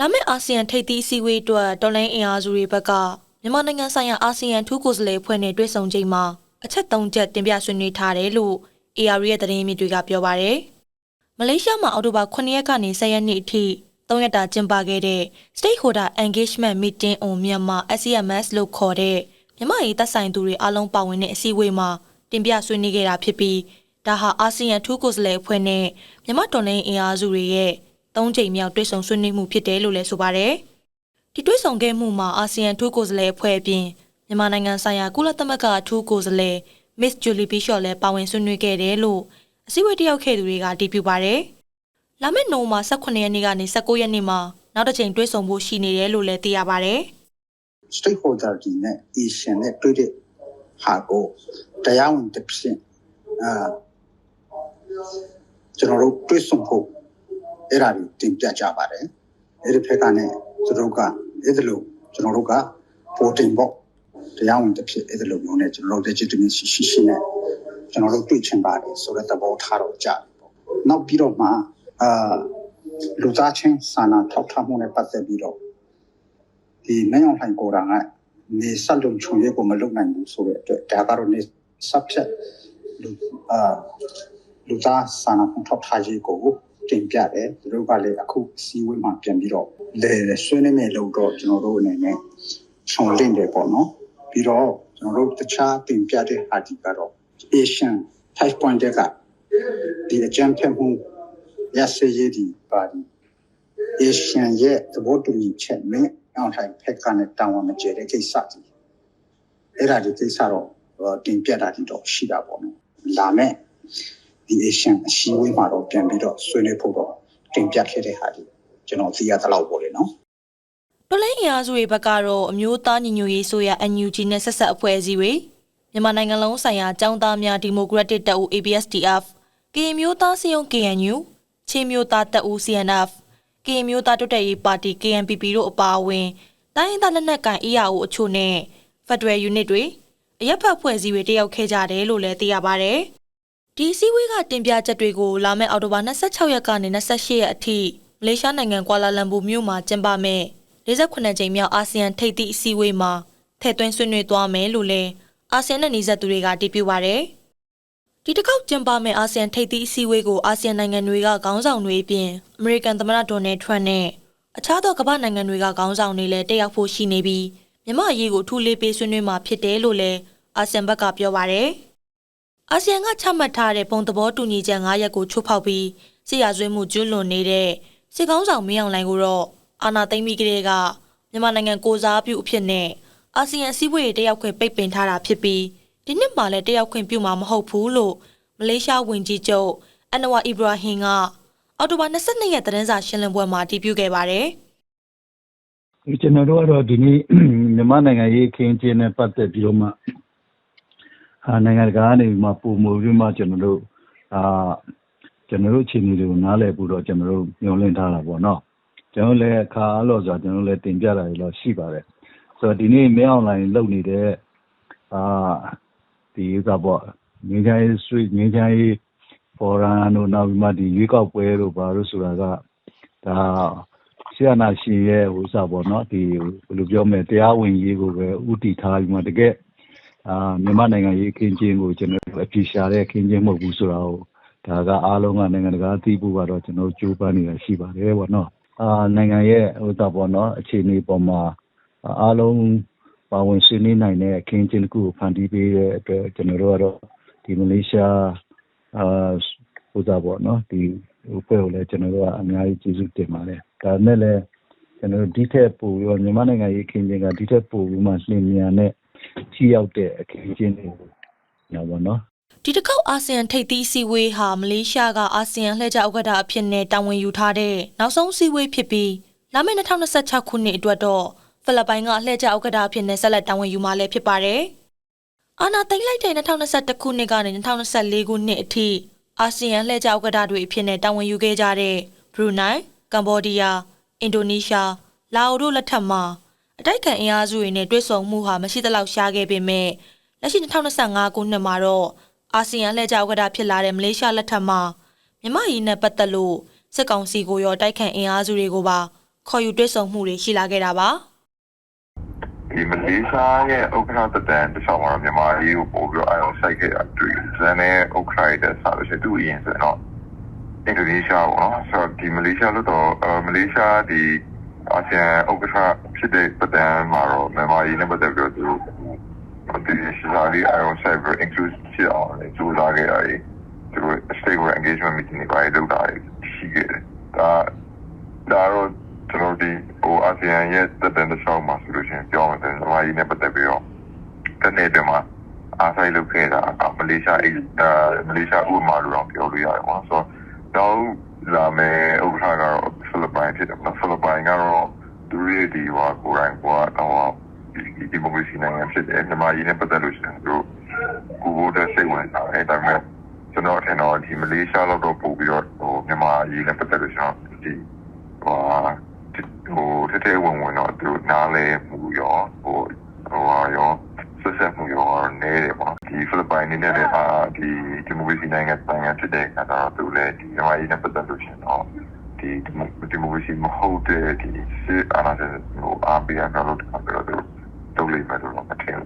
လာမယ့်အာဆီယံထိပ်သီးအစည်းအဝေးအတွက်တော်လိုင်းအင်အားစုတွေဘက်ကမြန်မာနိုင်ငံဆိုင်ရာအာဆီယံထူးကိုယ်စားလှယ်အဖွဲ့နဲ့တွေ့ဆုံချိန်မှာအချက်၃ချက်တင်ပြဆွေးနွေးထားတယ်လို့ AR ရဲ့သတင်းမြစ်တွေကပြောပါရယ်မလေးရှားမှာအောက်တိုဘာ9ရက်ကနေ10ရက်နေ့အထိ၃ရက်တာကျင်းပခဲ့တဲ့ Stakeholder Engagement Meeting on Myanmar SCMS လို့ခေါ်တဲ့မြန်မာရေးသက်ဆိုင်သူတွေအားလုံးပါဝင်တဲ့အစည်းအဝေးမှာတင်ပြဆွေးနွေးခဲ့တာဖြစ်ပြီးဒါဟာအာဆီယံထူးကိုယ်စားလှယ်အဖွဲ့နဲ့မြန်မာတော်လှန်ရေးအင်အားစုတွေရဲ့ သုံးချိန်မြောက်တွေ့ဆုံဆွေးနွေးမှုဖြစ်တယ်လို့လည်းဆိုပါတယ်။ဒီတွေ့ဆုံခဲ့မှုမှာအာဆီယံထူးကိုယ်စားလှယ်အဖွဲ့အပြင်မြန်မာနိုင်ငံဆိုင်ရာကုလသမဂ္ဂအထူးကိုယ်စားလှယ် Miss Julie Bishop လည်းပါဝင်ဆွေးနွေးခဲ့တယ်လို့အစည်းအဝေးတယောက်ခဲ့သူတွေကတည်ပြုပါတယ်။လာမယ့်နိုဝင်ဘာ18ရက်နေ့ကနေ19ရက်နေ့မှာနောက်တစ်ချိန်တွေ့ဆုံဖို့ရှိနေတယ်လို့လည်းသိရပါတယ်။ stakeholder တွေနဲ့ Asian နဲ့တွေ့တဲ့ဟာကိုတရားဝင်တစ်ဖြစ်အာကျွန်တော်တို့တွေ့ဆုံဖို့ အဲ့ဒါတွေတင်ပြကြပါတယ်အဲ့ဒီဖက်ကနဲ့သူတို့ကအဲ့ဒါလို့ကျွန်တော်တို့ကပေါ်တင်ဖို့တရားဝင်တစ်ဖြစ်အဲ့ဒါလို့မျိုးနဲ့ကျွန်တော်တို့ legitimacy ရှိရှိနဲ့ကျွန်တော်တို့တွေ့ချင်ပါတယ်ဆိုတဲ့သဘောထားတော့ကြတယ်ပေါ့နောက်ပြီးတော့မှအာလူသားချင်းစာနာထောက်ထားမှုနဲ့ပတ်သက်ပြီးတော့ဒီနိုင်ငံထိုင်ကိုယ်တိုင်ကနေဆက်လုံချုံရဲကိုမလုပ်နိုင်ဘူးဆိုတဲ့အတွက်ဒါကတော့နေ subject လူအာလူသားစာနာမှုထောက်ထားရေးကို တင်ပြတယ်သူတို့ကလည်းအခုစီဝေးမှာပြန်ပြီးတော့လေဆွေးနွေးမယ်လို့တော့ကျွန်တော်တို့အနေနဲ့ဆောင်လင့်တယ်ပေါ့နော်ပြီးတော့ကျွန်တော်တို့တခြားတင်ပြတဲ့ဟာဒီကတော့ Asian type point ကဒီအကြံဖက်မှုရစေရည်ဒီပါဒီ Asian ရဲ့သဘောတူညီချက်နဲ့အောင်ထိုင်ဖက်ကနဲ့တောင်းဝမကျဲတဲ့ကိစ္စကြီးအဲ့ဒါဒီကိစ္စတော့တင်ပြတာဒီတော့ရှိတာပေါ့နော်လာမဲ့ ဒီ Asian အစည်းအဝေးမှာတော့ပြန်ပြီးတော့ဆွေးနွေးဖို့တော့တင်ပြခဲ့တဲ့ဟာဒီကျွန်တော်သိရသလောက်ပေါ့လေနော်ပလိန်ရာစုတွေဘက်ကတော့အမျိုးသားညီညွတ်ရေးဆိုရ NUG နဲ့ဆက်ဆက်အဖွဲ့အစည်းတွေမြန်မာနိုင်ငံလုံးဆိုင်ရာចောင်းသားများဒီမိုကရက်တစ်တပ်ဦး ABSDF ကရင်မျိုးသားစည်းရုံး KNU ချင်းမျိုးသားတပ်ဦး CNF ကရင်မျိုးသားတွတ်တက်ရေးပါတီ KNPP တို့အပါအဝင်တိုင်းရင်းသားလက်နက်ကိုင် EAO အချို့နဲ့ Federal Unit တွေအရက်ဖတ်ဖွဲ့စည်းတွေတယောက်ခဲ့ကြတယ်လို့လည်းသိရပါဗျ။ ဒီစည်းဝေးကတင်ပြချက်တွေကိုလာမယ့်အောက်တိုဘာ26ရက်ကနေ28ရက်အထိမလေးရှားနိုင်ငံကွာလာလမ်ပူမြို့မှာကျင်းပမယ်48ကြိမ်မြောက်အာဆီယံထိပ်သီးအစည်းအဝေးမှာထည့်သွင်းဆွေးနွေးသွားမယ်လို့လည်းအာဆီယံနဲ့နှီးဆက်သူတွေကတည်ပြုပါရယ်ဒီတစ်ခေါက်ကျင်းပမယ့်အာဆီယံထိပ်သီးအစည်းအဝေးကိုအာဆီယံနိုင်ငံတွေကခေါင်းဆောင်တွေအပြင်အမေရိကန်သမ္မတဒေါ်နယ်ထရန့်နဲ့အခြားသောကမ္ဘာနိုင်ငံတွေကခေါင်းဆောင်တွေလည်းတက်ရောက်ဖို့ရှိနေပြီးမြန်မာအရေးကိုထူလေးပေးဆွေးနွေးမှာဖြစ်တယ်လို့လည်းအာဆီယံဘက်ကပြောပါရယ် အာဆီယံကချမှတ်ထားတဲ့ပုံသဘောတူညီချက်၅ရပ်ကိုချိုးဖောက်ပြီးစစ်ရာဇဝတ်မှုကျူးလွန်နေတဲ့စစ်ကောင်းဆောင်မင်းအောင်လှိုင်ကိုတော့အာဏာသိမ်းပြီးကတည်းကမြန်မာနိုင်ငံကိုစားပြုအဖြစ်နဲ့အာဆီယံစည်းဝေးတွေတက်ရောက်ခွင့်ပိတ်ပင်ထားတာဖြစ်ပြီးဒီနှစ်မှလည်းတက်ရောက်ခွင့်ပြုမှာမဟုတ်ဘူးလို့မလေးရှားဝန်ကြီးချုပ်အန်နဝါအီဘရာဟင်ကအော်တိုဘာ22ရက်သတင်းစာရှင်းလင်းပွဲမှာတည်ပြုခဲ့ပါတယ်။ကျွန်တော်တို့ကတော့ဒီနေ့မြန်မာနိုင်ငံရေးအခင်းအကျင်းနဲ့ပတ်သက်ပြီးတော့မှအာ နိုင်ငံတကာကနေမှပုံမူပြီးမှကျွန်တော်တို့အာကျွန်တော်တို့အခြေအနေတွေကိုနားလည်ဖို့တော့ကျွန်တော်တို့ညွှန်လင့်ထားတာပေါ့နော်ကျွန်တော်လည်းအခါအလို့ဆိုကျွန်တော်လည်းတင်ပြတာတွေတော့ရှိပါတယ်ဆိုတော့ဒီနေ့မင်းအွန်လိုင်းလုပ်နေတဲ့အာဒီဥစ္စာပေါ့ငင်းချိုင်း street ငင်းချိုင်းဖော်ရန်တို့နောက်ပြီးမှဒီရွေးကောက်ပွဲတို့ဘာလို့ဆိုတာကဒါဆီယနာရှင်ရဲ့ဥစ္စာပေါ့နော်ဒီဘယ်လိုပြောမလဲတရားဝင်ရေးကိုပဲဥတီထားပြီးမှတကယ် အာမြန်မာနိုင်ငံရေးအခင်းကျင်းကိုကျွန်တော်တို့အပြေရှာတဲ့အခင်းကျင်းမဟုတ်ဘူးဆိုတာကိုဒါကအားလုံးကနိုင်ငံတကာသိဖို့ကတော့ကျွန်တော်ကြိုးပမ်းနေတာရှိပါတယ်ပေါ့နော်အာနိုင်ငံရဲ့ဥစ္စာပေါ့နော်အခြေအနေပေါ်မှာအားလုံးပါဝင်ဆွေးနွေးနိုင်တဲ့အခင်းကျင်းတစ်ခုကိုဖန်တီးပေးတဲ့အတွက်ကျွန်တော်တို့ကတော့ဒီမလေးရှားအာဥစ္စာပေါ့နော်ဒီအဖွဲ့ကိုလည်းကျွန်တော်တို့ကအများကြီးကျေးဇူးတင်ပါတယ်ဒါနဲ့လည်းကျွန်တော်တို့ဒီထက်ပိုပြီးတော့မြန်မာနိုင်ငံရေးခင်းကျင်းကဒီထက်ပိုပြီးမှလင်းမြန်တဲ့ ထိရောက်တဲ့အခင်းကျင်းတွေနော်ပေါ့နော်ဒီတစ်ခေါက်အာဆီယံထိပ်သီးစည်းဝေးဟာမလေးရှားကအာဆီယံလှည့်ကျဥက္ကဋ္ဌအဖြစ်နဲ့တာဝန်ယူထားတဲ့နောက်ဆုံးစည်းဝေးဖြစ်ပြီးလာမယ့်2026ခုနှစ်အတွက်တော့ဖိလစ်ပိုင်ကလှည့်ကျဥက္ကဋ္ဌအဖြစ်နဲ့ဆက်လက်တာဝန်ယူမှာလည်းဖြစ်ပါတယ်။အာနာသိမ့်လိုက်တဲ့2021ခုနှစ်ကနေ2024ခုနှစ်အထိအာဆီယံလှည့်ကျဥက္ကဋ္ဌတွေအဖြစ်နဲ့တာဝန်ယူခဲ့ကြတဲ့ဘရူနိုင်း၊ကမ္ဘောဒီးယား၊အင်ဒိုနီးရှား၊လာအိုတို့လက်ထက်မှာ အတိုက်ခံအင်အားစုတွေနဲ့တွဲဆုံမှုဟာမရှိသလောက်ရှားခဲ့ပေမဲ့လက်ရှိ2025ခုနှစ်မှာတော့အာဆီယံလှည့်ကျဥက္ကဋ္ဌဖြစ်လာတဲ့မလေးရှားလက်ထက်မှာမြမရည်နဲ့ပတ်သက်လို့စစ်ကောင်စီကိုရောတိုက်ခိုက်အင်အားစုတွေကိုပါခေါ်ယူတွေ့ဆုံမှုတွေရှိလာခဲ့တာပါဒီမလေးရှားရဲ့ဥက္ကဋ္ဌတတန်တခြားမှာမြန်မာရေးကိုပို့ပြီးတော့အဲအောင်စိုက်ခဲ့တာတွေ့တယ်။ဇန်နဲ့ဥက္ကဋ္ဌရဲ့ဆက်လို့ရှိရင်သူ့အရင်ဆိုတော့အင်ဒိုနီးရှားပေါ့နော်။ဆိုတော့ဒီမလေးရှားလို့တော့မလေးရှားဒီ အာဆီယံဥက္ကဋ္ဌဖြစ်တဲ့တတန်မှာတော့မြန်မာရေးနဲ့ပတ်သက်ပြီးတော့သူဒီရှိလာဒီအဲအောင်စိုက်ပြီး inclusive ဖြစ်အောင်လေကြိုးစားခဲ့ရတယ်။သူတို့ stable engagement meeting တွေပါလုပ်တာရှိခဲ့တယ်။ဒါဒါတော့ကျွန်တော်ဒီဟိုအာဆီယံရဲ့တက်တဲ့တစ်ချောင်းမှာဆိုလို့ရှိရင်ပြောမယ်ဆိုရင်မြန်မာကြီးနဲ့ပတ်သက်ပြီးတော့တနေ့တည်းမှာအားဆိုင်လုပ်ခဲ့တာကမလေးရှားအဲမလေးရှားဥပမာလိုတော့ပြောလို့ရတယ်ပေါ့ဆိုတော့လာမယ်ဥက္ကဋ္ဌကတော့ ဖိလစ်ပိုင်ဖြစ်တယ်ဖိလစ်ပိုင်ကတော့သူရဲ့ဒီဟိုကိုရိုင်းကတော့ဒီဒီမိုကရေစီနိုင်ငံဖြစ်တယ်မြန်မာကြီးနဲ့ပတ်သက်လို့ရှိရင်သူကိုဘိုးတဲ့စိတ်ဝင်စားတယ်ဒါပေမဲ့ကျွန်တော်ထင်တော့ဒီမလေးရှားတော့ပို့ပြီးတော့ဟိုမြန်မာကြီးနဲ့ပတ်သက်လို့ရှိရင်ဒီဟိုဟိုတကယ်ဝင်ဝင်တော့သူနားလဲမှုရောဟိုဟိုရောဆက်ဆက်မှုရောနေတယ်ပေါ့ဒီဖိလစ်ပိုင်နေနဲ့အာဒီဒီမိုကရေစီနိုင်ငံနိုင်ငံဖြစ်တဲ့အခါတော့သူလည်းဒီမြန်မာရေးနဲ့ပတ်သက်လို့ရှိရင်တော့ ဒီဒီမိုကရေစီမဟုတ်တဲ့ဒီစစ်အာဏာရှင်ဟိုအာဘီယာကတော့တခါတော့သူတုံးလိမ့်မယ်လို့တော့မထင်